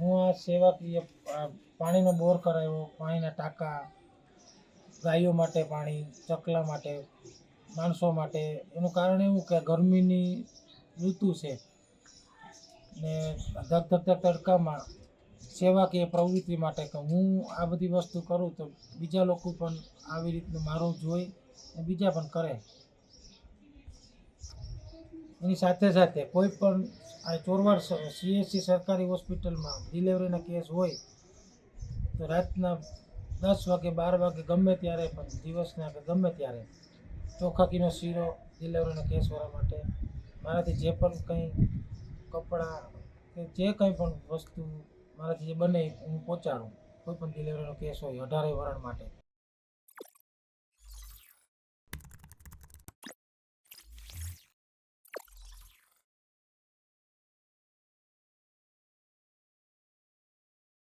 હું આ સેવાકીય પાણીનો બોર કરાવ્યો, પાણીના ટાંકા, ગાયો માટે પાણી, ચકલા માટે, માણસો માટે. એનું કારણ એવું કે ગરમીની ઋતુ છે. ને ધગધગતા ધગ ધગ તડકામાં સેવાકીય પ્રવૃત્તિ માટે કે હું આ બધી વસ્તુ કરું તો બીજા લોકો પણ આવી રીતનું મારું જોઈ બીજા પણ કરે. એની સાથે સાથે કોઈ પણ આ ચોરવાડ સીએસસી સરકારી હોસ્પિટલમાં ડિલિવરીના કેસ હોય, તો રાતના દસ વાગે, બાર વાગે ગમે ત્યારે, પણ દિવસના કે ગમે ત્યારે ચોખાકીનો શીરો ડિલિવરીના કેસવાળા માટે મારાથી જે પણ કંઈ કપડાં કે જે કંઈ પણ વસ્તુ મારાથી જે બને હું પહોંચાડું. કોઈ પણ ડિલિવરીનો કેસ હોય અઢારે વરણ માટે.